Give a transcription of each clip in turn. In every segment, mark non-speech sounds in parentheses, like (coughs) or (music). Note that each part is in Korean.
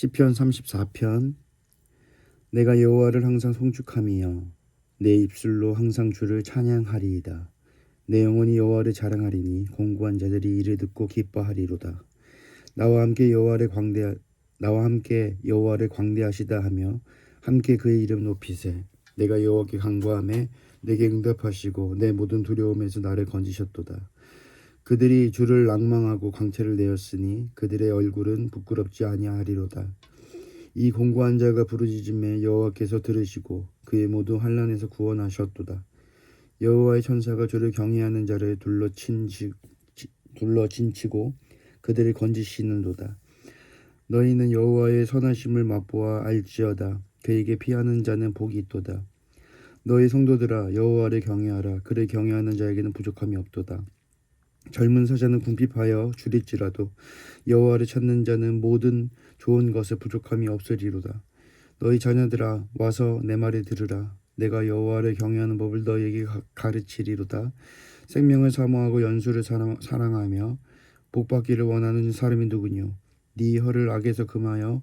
시편 34편. 내가 여호와를 항상 송축함이여 내 입술로 항상 주를 찬양하리이다. 내 영혼이 여호와를 자랑하리니 공고한 자들이 이를 듣고 기뻐하리로다. 나와 함께 여호와를 광대 나와 함께 여호와를 광대하시다 하며 함께 그의 이름 높이세. 내가 여호와께 간구함에 내게 응답하시고 내 모든 두려움에서 나를 건지셨도다 그들이 주를 낭망하고 광채를 내었으니 그들의 얼굴은 부끄럽지 아니하리로다. 이 공고한 자가 부르짖음에 여호와께서 들으시고 그의 모든 환란에서 구원하셨도다. 여호와의 천사가 주를 경외하는 자를 둘러 친치 둘러 친치고 그들을 건지시는도다. 너희는 여호와의 선하심을 맛보아 알지어다. 그에게 피하는 자는 복이 있도다. 너희 성도들아 여호와를 경외하라. 그를 경외하는 자에게는 부족함이 없도다. 젊은 사자는 궁핍하여 줄일지라도 여호와를 찾는 자는 모든 좋은 것에 부족함이 없으리로다. 너희 자녀들아 와서 내 말을 들으라. 내가 여호와를 경외하는 법을 너희에게 가- 가르치리로다. 생명을 사모하고 연수를 사랑, 사랑 하며 복받기를 원하는 사람이 누구뇨? 네 혀를 악에서 금하여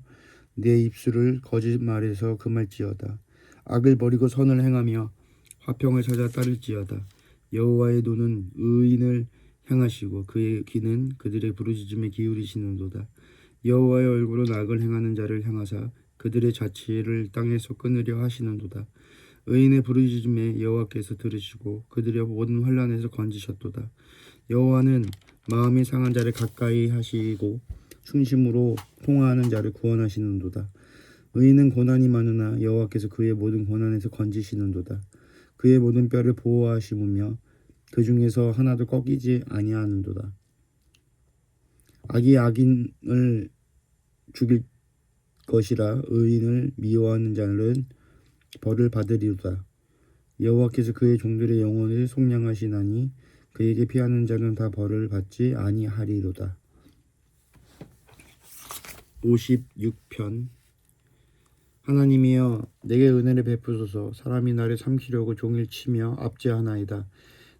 내 입술을 거짓말에서 금할지어다. 악을 버리고 선을 행하며 화평을 찾아 따를지어다. 여호와의 눈은 의인을 향하시고 그의 귀는 그들의 부르짖음에 기울이시는도다. 여호와의 얼굴은 악을 행하는 자를 향하사 그들의 자취를 땅에서 끊으려 하시는도다. 의인의 부르짖음에 여호와께서 들으시고 그들의 모든 환란에서 건지셨도다. 여호와는 마음이 상한 자를 가까이 하시고 충심으로 통화하는 자를 구원하시는도다. 의인은 고난이 많으나 여호와께서 그의 모든 고난에서 건지시는도다. 그의 모든 뼈를 보호하시며 그 중에서 하나도 꺾이지 아니하는도다. 악이 악인을 죽일 것이라 의인을 미워하는 자는 벌을 받으리로다. 여호와께서 그의 종들의 영혼을 속량하시나니 그에게 피하는 자는 다 벌을 받지 아니하리로다. 56편 하나님이여 내게 은혜를 베푸소서 사람이 나를 삼키려고 종일 치며 압제하나이다.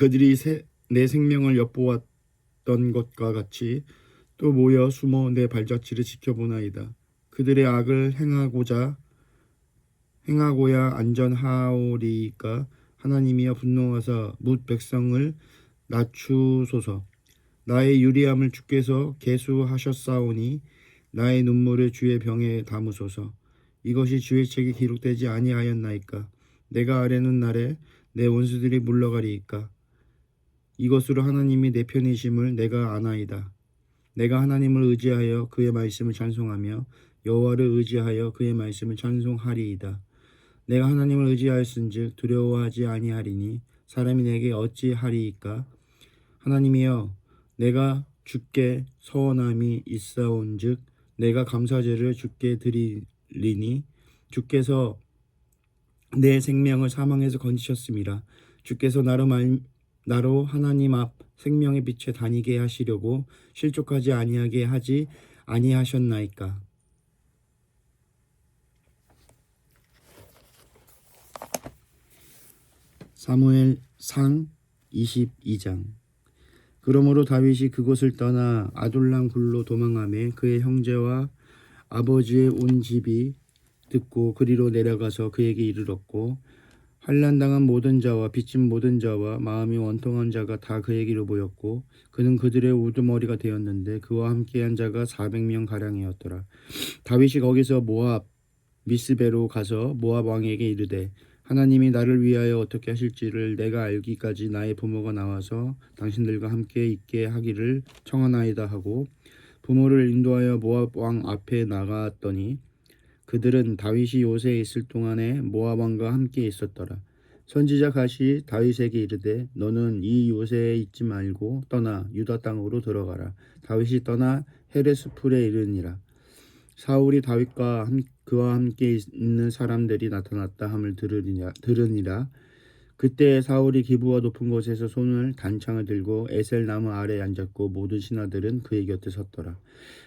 그들이 세- 내 생명을 엿보았던 것과 같이 또 모여 숨어 내 발자취를 지켜보나이다. 그들의 악을 행하고자 행하고야 안전하오리이까 하나님이여 분노하사 묻 백성을 낮추소서. 나의 유리함을 주께서 계수하셨사오니 나의 눈물을 주의 병에 담으소서. 이것이 주의 책에 기록되지 아니하였나이까. 내가 아뢰는 날에 내 원수들이 물러가리이까. 이것으로 하나님이 내 편이심을 내가 아나이다. 내가 하나님을 의지하여 그의 말씀을 찬송하며 여호와를 의지하여 그의 말씀을 찬송하리이다. 내가 하나님을 의지하였은즉 두려워하지 아니하리니 사람이 내게 어찌하리이까? 하나님이여 내가 주께 서원함이 있사온즉 내가 감사제를 주께 드리리니 주께서 내 생명을 사망에서 건지셨음이라 주께서 나로 말 나로 하나님 앞 생명의 빛에 다니게 하시려고 실족하지 아니하게 하지 아니하셨나이까? 사무엘 상 22장. 그러므로 다윗이 그곳을 떠나 아둘람 굴로 도망하며 그의 형제와 아버지의 온 집이 듣고 그리로 내려가서 그에게 이르렀고 환난당한 모든 자와 빚진 모든 자와 마음이 원통한 자가 다 그에게로 모였고 그는 그들의 우두머리가 되었는데 그와 함께한 자가 400명 가량이었더라. 다윗이 거기서 모압 미스베로 가서 모압 왕에게 이르되 하나님이 나를 위하여 어떻게 하실지를 내가 알기까지 나의 부모가 나와서 당신들과 함께 있게 하기를 청하나이다 하고 부모를 인도하여 모압 왕 앞에 나갔더니 그들은 다윗이 요새에 있을 동안에 모압 왕과 함께 있었더라. 선지자 갓이 다윗에게 이르되 너는 이 요새에 있지 말고 떠나 유다 땅으로 들어가라. 다윗이 떠나 헤레스풀에 이르니라. 사울이 다윗과 함- 그와 함께 있는 사람들이 나타났다 함을 들으니라, 들으니라. 그때 사울이 기부와 높은 곳에서 손을 단창을 들고 에셀 나무 아래에 앉았고 모든 신하들은 그의 곁에 섰더라.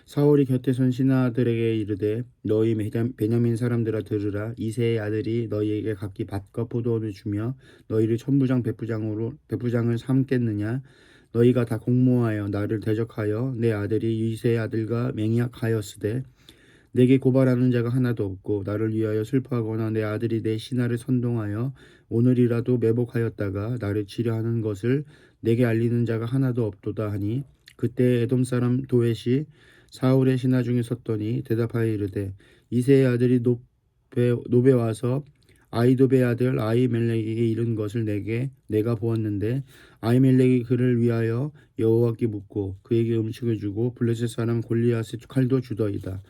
사울이 곁에 선 신하들에게 이르되 너희 베냐- 베냐민 사람들아 들으라 이세의 아들이 너희에게 각기 밭과 포도원을 주며 너희를 천부장 백부장으로 백부장을 삼겠느냐 너희가 다 공모하여 나를 대적하여 내 아들이 이세의 아들과 맹약하였으되 내게 고발하는 자가 하나도 없고 나를 위하여 슬퍼하거나 내 아들이 내 신하를 선동하여 오늘이라도 매복하였다가 나를 치려하는 것을 내게 알리는 자가 하나도 없도다 하니 그때 에돔 사람 도엣이 사울의 신하 중에 섰더니 대답하여 이르되 이세의 아들이 노베, 노베 와서 아이도베 아들 아이멜렉에게 이른 것을 내게 내가 보았는데 아이멜렉이 그를 위하여 여호와께 묻고 그에게 음식을 주고 블레셋 사람 골리앗의 칼도 주더이다.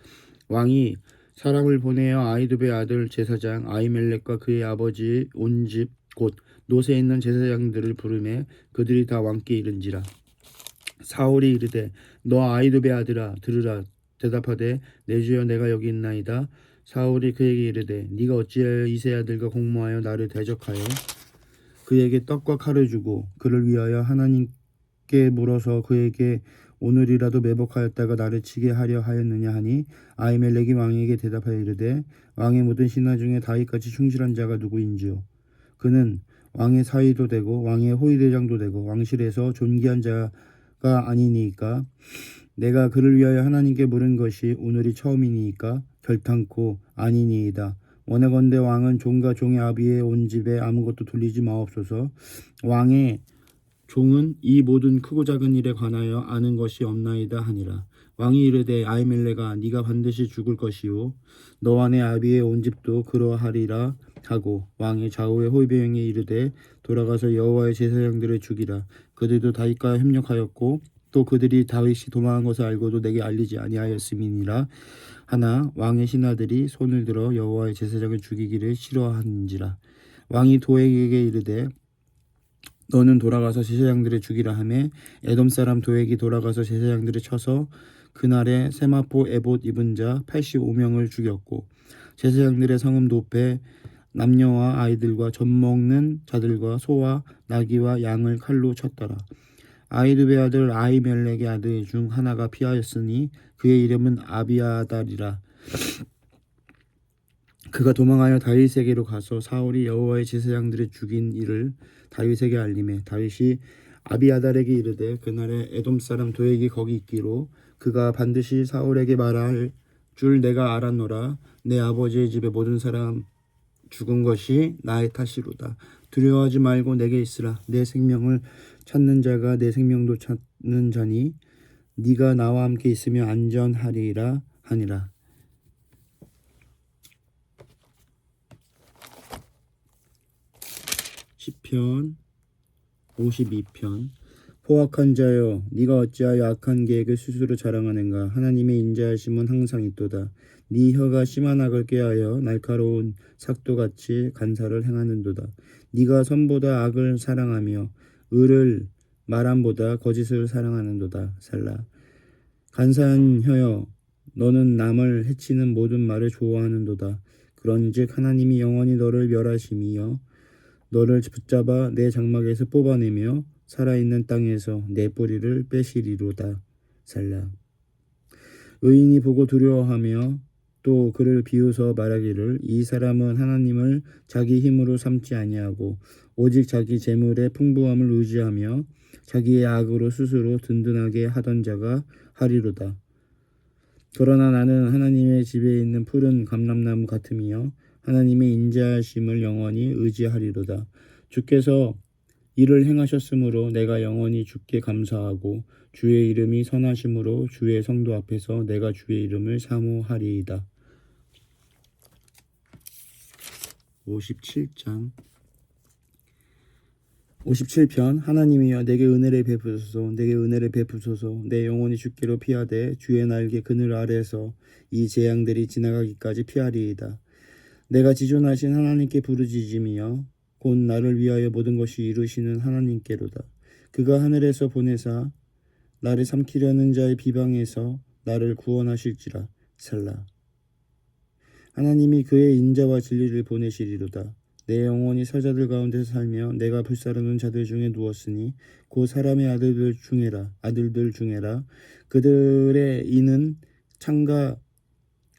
왕이 사람을 보내어 아이두베 아들 제사장 아이멜렉과 그의 아버지 온 집 곧 노새 있는 제사장들을 부르매 그들이 다 왕께 이른지라. 사울이 이르되 너 아이두베 아들아 들으라. 대답하되 내 주여 내가 여기 있나이다. 사울이 그에게 이르되 네가 어찌하여 이세 아들과 공모하여 나를 대적하여 그에게 떡과 칼을 주고 그를 위하여 하나님께 물어서 그에게 오늘이라도 매복하였다가 나를 치게 하려 하였느냐 하니 아이멜렉이 왕에게 대답하여 이르되 왕의 모든 신하 중에 다윗같이 충실한 자가 누구인지요? 그는 왕의 사위도 되고 왕의 호위대장도 되고 왕실에서 존귀한 자가 아니니까 내가 그를 위하여 하나님께 물은 것이 오늘이 처음이니까 결탄코 아니니이다. 원하건대 왕은 종과 종의 아비의 온 집에 아무것도 돌리지 마옵소서. 왕의 종은 이 모든 크고 작은 일에 관하여 아는 것이 없나이다 하니라. 왕이 이르되 아이멜레가 네가 반드시 죽을 것이요 너와 내 아비의 온 집도 그러하리라 하고 왕의 좌우의 호위병이 이르되 돌아가서 여호와의 제사장들을 죽이라. 그들도 다윗과 협력하였고 또 그들이 다윗이 도망한 것을 알고도 내게 알리지 아니하였음이니라. 하나 왕의 신하들이 손을 들어 여호와의 제사장을 죽이기를 싫어하는지라. 왕이 도에게 이르되 너는 돌아가서 제사장들을 죽이라 하매 에돔 사람 도액이 돌아가서 제사장들을 쳐서 그날에 세마포 에봇 입은 자 85명을 죽였고 제사장들의 성음 노페 남녀와 아이들과 젖 먹는 자들과 소와 나귀와 양을 칼로 쳤더라. 아이드베 아들 아이멜렉의 아들 중 하나가 피하였으니 그의 이름은 아비아달이라. 그가 도망하여 다윗에게로 가서 사울이 여호와의 제사장들을 죽인 일을 다윗에게 알림해 다윗이 아비아달에게 이르되 그날에 에돔 사람 도액이 거기 있기로 그가 반드시 사울에게 말할 줄 내가 알았노라. 내 아버지의 집에 모든 사람 죽은 것이 나의 탓이로다. 두려워하지 말고 내게 있으라. 내 생명을 찾는 자가 내 생명도 찾는 자니 네가 나와 함께 있으며 안전하리라 하니라 시 편 52편. 포악한 자여 네가 어찌하여 악한 계획을 스스로 자랑하는가? 하나님의 인자하심은 항상 있도다. 네 혀가 심한 악을 꾀하여 날카로운 삭도같이 간사를 행하는도다. 네가 선보다 악을 사랑하며 의를 말함보다 거짓을 사랑하는도다. 살라. 간사한 혀여 너는 남을 해치는 모든 말을 좋아하는도다. 그런즉 하나님이 영원히 너를 멸하심이여 너를 붙잡아 내 장막에서 뽑아내며 살아있는 땅에서 내 뿌리를 빼시리로다. 살라. 의인이 보고 두려워하며 또 그를 비웃어 말하기를 이 사람은 하나님을 자기 힘으로 삼지 아니하고 오직 자기 재물의 풍부함을 의지하며 자기의 악으로 스스로 든든하게 하던 자가 하리로다. 그러나 나는 하나님의 집에 있는 푸른 감람나무 같음이요 하나님의 인자하심을 영원히 의지하리로다. 주께서 이를 행하셨으므로 내가 영원히 주께 감사하고 주의 이름이 선하심으로 주의 성도 앞에서 내가 주의 이름을 사모하리이다. 57장 57편 하나님이여 내게 은혜를 베푸소서 내게 은혜를 베푸소서 내 영혼이 주께로 피하되 주의 날개 그늘 아래서 이 재앙들이 지나가기까지 피하리이다. 내가 지존하신 하나님께 부르짖으며 곧 나를 위하여 모든 것이 이루시는 하나님께로다. 그가 하늘에서 보내사 나를 삼키려는 자의 비방에서 나를 구원하실지라 살라. 하나님이 그의 인자와 진리를 보내시리로다. 내 영혼이 서자들 가운데서 살며 내가 불사르는 자들 중에 누웠으니 그 사람의 아들들 중에라 아들들 중에라 그들의 이는 창과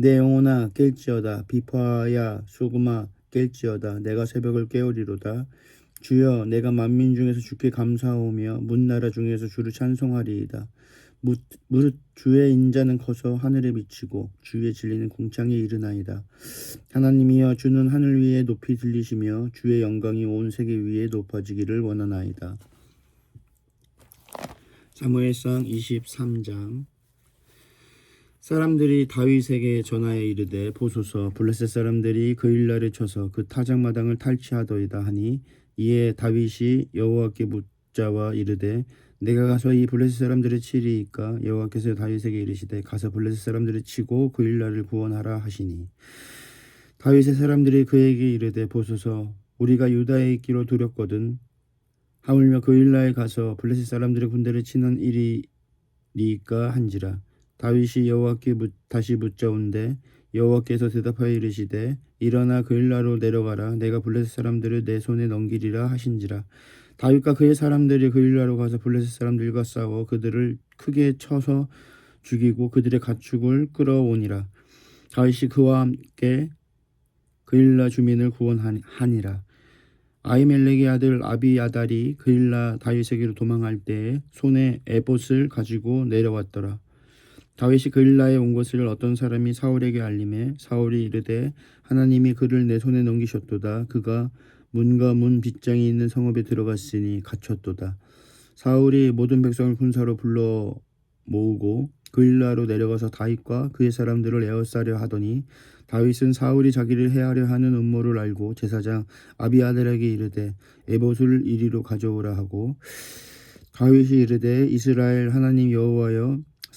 내 영혼아 깰지어다 비파야 수구마 깰지어다 내가 새벽을 깨우리로다. 주여 내가 만민 중에서 주께 감사하오며 문나라 중에서 주를 찬송하리이다. 무, 무릇 주의 인자는 커서 하늘에 미치고 주의 진리는 궁창에 이르나이다. 하나님이여 주는 하늘 위에 높이 들리시며 주의 영광이 온 세계 위에 높아지기를 원하나이다. 사무엘상 23장 사람들이 다윗에게 전하여 이르되 보소서 블레셋 사람들이 그 일날에 쳐서 그 타작마당을 탈취하더이다 하니 이에 다윗이 여호와께 묻자와 이르되 내가 가서 이 블레셋 사람들을 치리이까? 여호와께서 다윗에게 이르시되 가서 블레셋 사람들을 치고 그 일날을 구원하라 하시니. 다윗의 사람들이 그에게 이르되 보소서 우리가 유다에 있기로 두렵거든 하물며 그 일날에 가서 블레셋 사람들의 군대를 치는 일이니까 한지라 다윗이 여호와께 묻- 다시 묻자온데 여호와께서 대답하여 이르시되 일어나 그 일나로 내려가라. 내가 블레셋 사람들을 내 손에 넘기리라 하신지라. 다윗과 그의 사람들이 그 일나로 가서 블레셋 사람들과 싸워 그들을 크게 쳐서 죽이고 그들의 가축을 끌어오니라. 다윗이 그와 함께 그 일나 주민을 구원하니라. 아이멜렉의 아들 아비야달이 그 일나 다윗에게로 도망할 때에 손에 에봇을 가지고 내려왔더라 다윗이 그 일라에 온 것을 어떤 사람이 사울에게 알림해 사울이 이르되 하나님이 그를 내 손에 넘기셨도다. 그가 문과 문 빗장이 있는 성읍에 들어갔으니 갇혔도다. 사울이 모든 백성을 군사로 불러 모으고 그 일라로 내려가서 다윗과 그의 사람들을 에워싸려 하더니 다윗은 사울이 자기를 해하려 하는 음모를 알고 제사장 아비아들에게 이르되 에봇을 이리로 가져오라 하고 다윗이 이르되 이스라엘 하나님 여호와여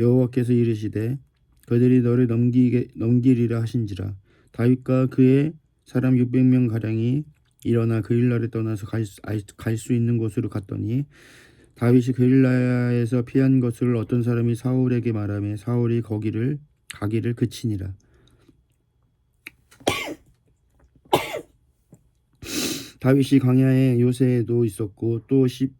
여호와께서 이르시되 그들이 너를 넘기게 넘기리라 하신지라. 다윗과 그의 사람 600명 가량이 일어나 그 일날에 떠나서 갈수 있는 곳으로 갔더니 다윗이 그 일라에서 피한 것을 어떤 사람이 사울에게 말하며 사울이 거기를 가기를 그치니라. (coughs) 다윗이 광야에 요새에도 있었고 또십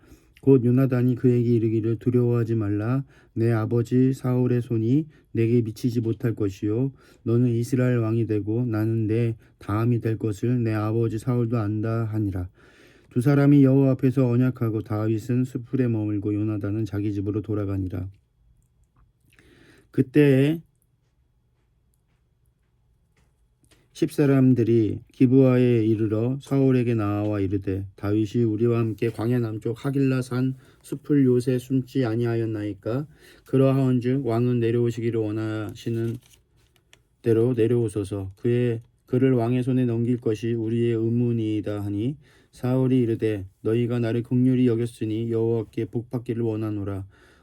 곧 요나단이 그에게 이르기를 두려워하지 말라. 내 아버지 사울의 손이 내게 미치지 못할 것이요. 너는 이스라엘 왕이 되고 나는 내 다음이 될 것을 내 아버지 사울도 안다 하니라. 두 사람이 여호와 앞에서 언약하고 다윗은 수풀에 머물고 요나단은 자기 집으로 돌아가니라. 그때에 십사람들이 기브아에 이르러 사울에게 나와 이르되 다윗이 우리와 함께 광야 남쪽 하길라 산 숲을 요새 숨지 아니하였나이까? 그러하온즉 왕은 내려오시기를 원하시는 대로 내려오소서. 그의 그를 왕의 손에 넘길 것이 우리의 의문이이다 하니 사울이 이르되 너희가 나를 긍휼히 여겼으니 여호와께 복받기를 원하노라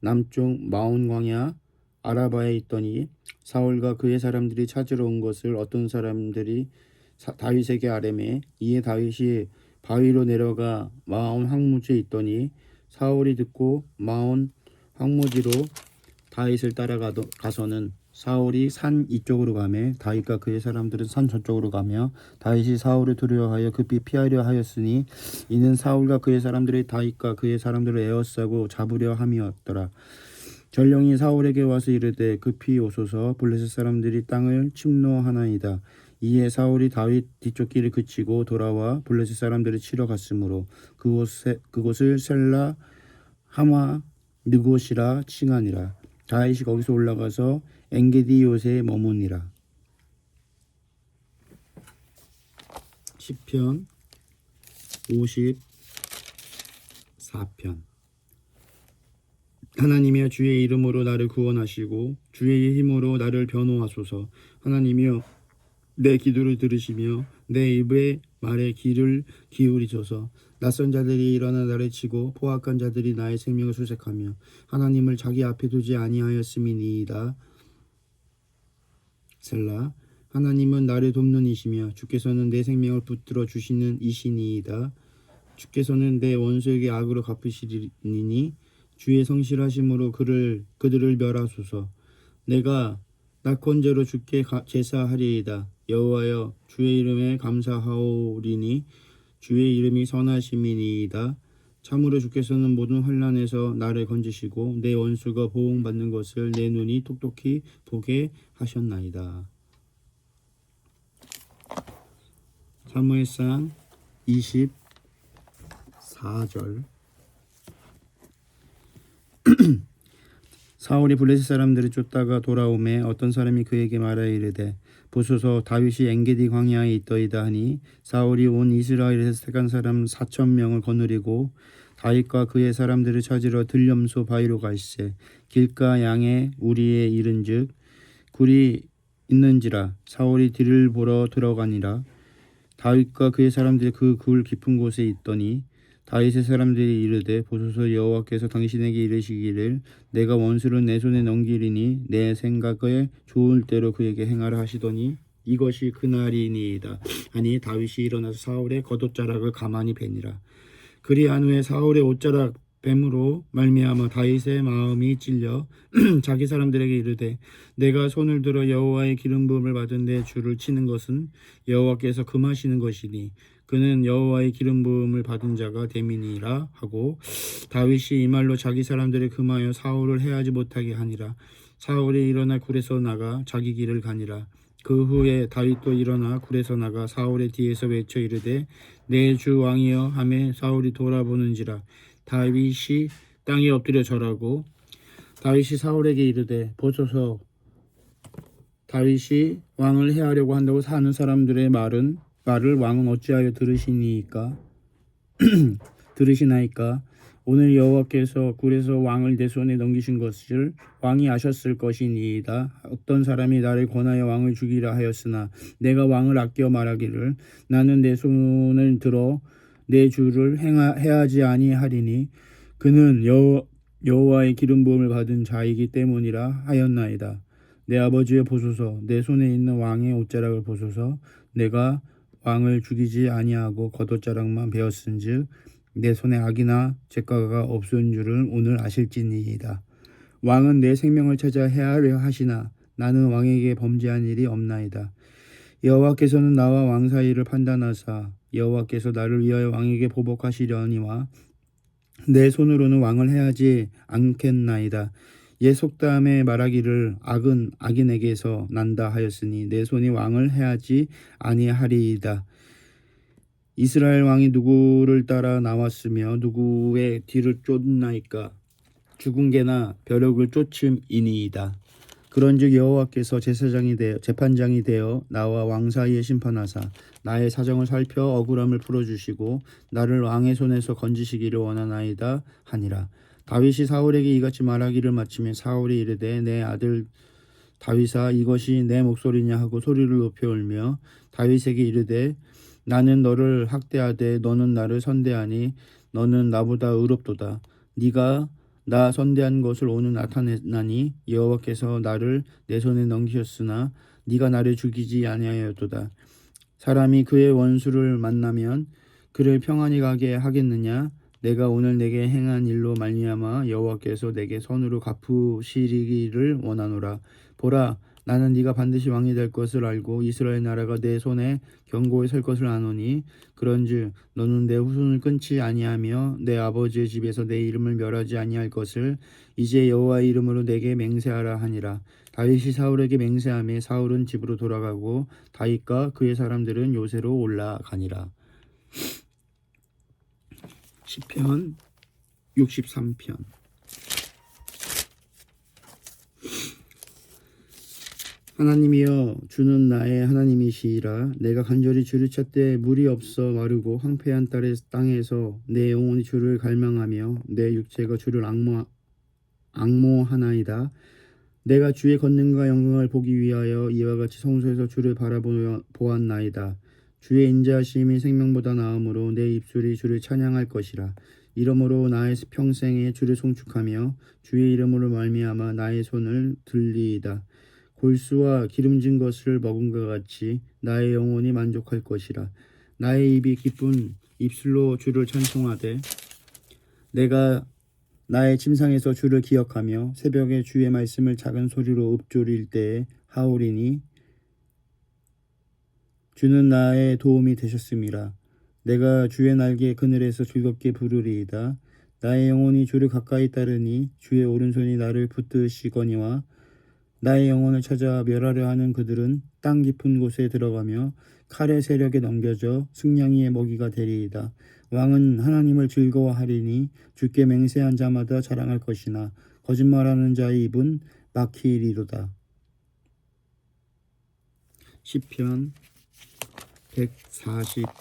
남쪽 마온 광야 아라바에 있더니 사울과 그의 사람들이 찾으러 온 것을 어떤 사람들이 사- 다윗에게 아뢰매 이에 다윗이 바위로 내려가 마온 황무지에 있더니 사울이 듣고 마온 황무지로 다윗을 따라가서는 사울이 산 이쪽으로 가매 다윗과 그의 사람들은 산 저쪽으로 가며 다윗이 사울을 두려워하여 급히 피하려 하였으니 이는 사울과 그의 사람들이 다윗과 그의 사람들을 에워싸고 잡으려 함이었더라. 전령이 사울에게 와서 이르되 급히 오소서 블레셋 사람들이 땅을 침노하나이다. 이에 사울이 다윗 뒤쪽 길을 그치고 돌아와 블레셋 사람들을 치러 갔으므로 그곳에, 그곳을 셀라 하마 느곳이라 칭하니라. 다윗이 거기서 올라가서 엔게디 요새에 머무니라. 시편 54편. 하나님이여 주의 이름으로 나를 구원하시고 주의 힘으로 나를 변호하소서. 하나님이여 내 기도를 들으시며 내 입의 말에 귀를 기울이소서. 낯선 자들이 일어나 나를 치고 포악한 자들이 나의 생명을 수색하며 하나님을 자기 앞에 두지 아니하였음이니이다 셀라 하나님은 나를 돕는 이시며 주께서는 내 생명을 붙들어 주시는 이시니이다. 주께서는 내 원수에게 악으로 갚으시리니 주의 성실하심으로 그를 그들을 멸하소서. 내가 낙헌제로 주께 가- 제사하리이다. 여호와여 주의 이름에 감사하오리니 주의 이름이 선하심이니이다 참으로 주께서는 모든 환란에서 나를 건지시고 내 원수가 보응받는 것을 내 눈이 똑똑히 보게 하셨나이다. 사무엘상 24절. (clears throat) 사울이 블레셋 사람들을 쫓다가 돌아오매 어떤 사람이 그에게 말하여 이르되 보소서 다윗이 엔게디 광야에 있더이다 하니 사울이 온 이스라엘에서 택한 사람 사천 명을 거느리고 다윗과 그의 사람들을 찾으러 들염소 바위로 갈세 길가 양의 우리에 이른즉 굴이 있는지라 사울이 뒤를 보러 들어가니라. 다윗과 그의 사람들이 그 굴 깊은 곳에 있더니 다윗의 사람들이 이르되 보소서 여호와께서 당신에게 이르시기를 내가 원수를 내 손에 넘기리니 내 생각에 좋을 대로 그에게 행하라 하시더니 이것이 그날이니이다. 아니 다윗이 일어나서 사울의 겉옷자락을 가만히 베니라. 그리한 후에 사울의 옷자락 뱀으로 말미암아 다윗의 마음이 찔려 (clears throat) 자기 사람들에게 이르되 내가 손을 들어 여호와의 기름 부음을 받은 내 주를 치는 것은 여호와께서 금하시는 것이니 그는 여호와의 기름 부음을 받은 자가 됨이니라 하고 다윗이 이 말로 자기 사람들을 금하여 사울을 해하지 못하게 하니라. 사울이 일어나 굴에서 나가 자기 길을 가니라. 그 후에 다윗도 일어나 굴에서 나가 사울의 뒤에서 외쳐 이르되 내 주 왕이여 하매 사울이 돌아보는지라. 다윗이 땅에 엎드려 절하고 다윗이 사울에게 이르되 보소서. 다윗이 왕을 해하려고 한다고 사는 사람들의 말은 말을 왕은 어찌하여 들으시니까? (clears throat) 들으시나이까? 오늘 여호와께서 굴에서 왕을 내 손에 넘기신 것을 왕이 아셨을 것이니이다. 어떤 사람이 나를 권하여 왕을 죽이라 하였으나 내가 왕을 아껴 말하기를 나는 내 손을 들어 내 주를 행하, 해하지 아니하리니 그는 여호, 여호와의 기름 부음을 받은 자이기 때문이라 하였나이다. 내 아버지의 보소서 내 손에 있는 왕의 옷자락을 보소서. 내가 왕을 죽이지 아니하고 겉옷자락만 베었은즉 내 손에 악이나 죄가가 없은 줄을 오늘 아실지니이다. 왕은 내 생명을 찾아 해하려 하시나 나는 왕에게 범죄한 일이 없나이다. 여호와께서는 나와 왕 사이를 판단하사 여호와께서 나를 위하여 왕에게 보복하시려니와 내 손으로는 왕을 해하지 않겠나이다. 옛 속담에 말하기를 악은 악인에게서 난다 하였으니 내 손이 왕을 해하지 아니하리이다. 이스라엘 왕이 누구를 따라 나왔으며 누구의 뒤를 쫓나이까 죽은 개나 벼룩을 쫓음이니이다. 그런즉 여호와께서 제사장이 되어 재판장이 되어 나와 왕 사이에 심판하사 나의 사정을 살펴 억울함을 풀어 주시고 나를 왕의 손에서 건지시기를 원하나이다 하니라 다윗이 사울에게 이같이 말하기를 마치며 사울이 이르되 내 아들 다윗아 이것이 내 목소리냐 하고 소리를 높여 울며 다윗에게 이르되 나는 너를 학대하되 너는 나를 선대하니 너는 나보다 의롭도다. 네가 나 선대한 것을 오늘 나타내나니 여호와께서 나를 내 손에 넘기셨으나 네가 나를 죽이지 아니하였도다. 사람이 그의 원수를 만나면 그를 평안히 가게 하겠느냐 내가 오늘 내게 행한 일로 말미암아 여호와께서 내게 선으로 갚으시기를 원하노라. 보라 나는 네가 반드시 왕이 될 것을 알고 이스라엘 나라가 내 손에 견고히 설 것을 아노니 그런즉 너는 내 후손을 끊지 아니하며 내 아버지의 집에서 내 이름을 멸하지 아니할 것을 이제 여호와의 이름으로 내게 맹세하라 하니라. 다윗이 사울에게 맹세하며 사울은 집으로 돌아가고 다윗과 그의 사람들은 요새로 올라가니라 시편 63편. 하나님이여 주는 나의 하나님이시라. 내가 간절히 주를 찾되 물이 없어 마르고 황폐한 딸의 땅에서 내 영혼이 주를 갈망하며 내 육체가 주를 악모 악모하나이다. 내가 주의 권능과 영광을 보기 위하여 이와 같이 성소에서 주를 바라보았나이다 주의 인자하심이 생명보다 나음으로 내 입술이 주를 찬양할 것이라. 이러므로 나의 평생에 주를 송축하며 주의 이름으로 말미암아 나의 손을 들리이다. 골수와 기름진 것을 먹은 것 같이 나의 영혼이 만족할 것이라. 나의 입이 기쁜 입술로 주를 찬송하되 내가 나의 침상에서 주를 기억하며 새벽에 주의 말씀을 작은 소리로 읊조릴 때에 하오리니 주는 나의 도움이 되셨음이라 내가 주의 날개 그늘에서 즐겁게 부르리이다 나의 영혼이 주를 가까이 따르니 주의 오른손이 나를 붙드시거니와 나의 영혼을 찾아 멸하려 하는 그들은 땅 깊은 곳에 들어가며 칼의 세력에 넘겨져 승냥이의 먹이가 되리이다. 왕은 하나님을 즐거워하리니 주께 맹세한 자마다 자랑할 것이나 거짓말하는 자의 입은 막히리로다. 시편 142편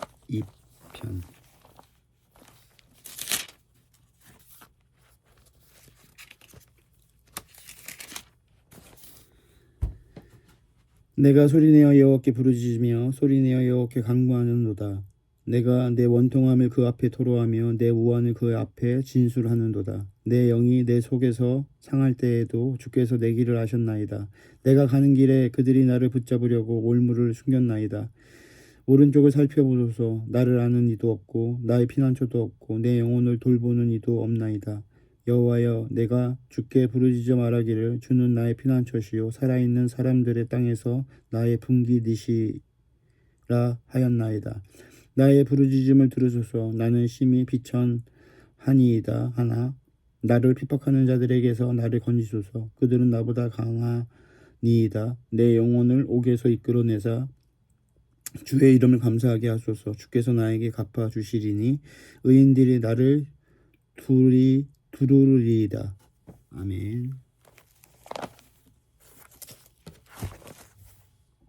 내가 소리내어 여호와께 부르짖으며 소리내어 여호와께 간구하는도다. 내가 내 원통함을 그 앞에 토로하며 내 우환을 그 앞에 진술하는도다. 내 영이 내 속에서 상할 때에도 주께서 내 길을 아셨나이다. 내가 가는 길에 그들이 나를 붙잡으려고 올무를 숨겼나이다. 오른쪽을 살펴보소서. 나를 아는 이도 없고 나의 피난처도 없고 내 영혼을 돌보는 이도 없나이다. 여호와여 내가 주께 부르짖어 말하기를 주는 나의 피난처시요 살아있는 사람들의 땅에서 나의 분기니시라 하였나이다. 나의 부르짖음을 들으소서. 나는 심히 비천하니이다. 하나 나를 핍박하는 자들에게서 나를 건지소서. 그들은 나보다 강하니이다. 내 영혼을 옥에서 이끌어내사 주의 이름을 감사하게 하소서 주께서 나에게 갚아 주시리니 의인들이 나를 둘이 두루리이다. 아멘.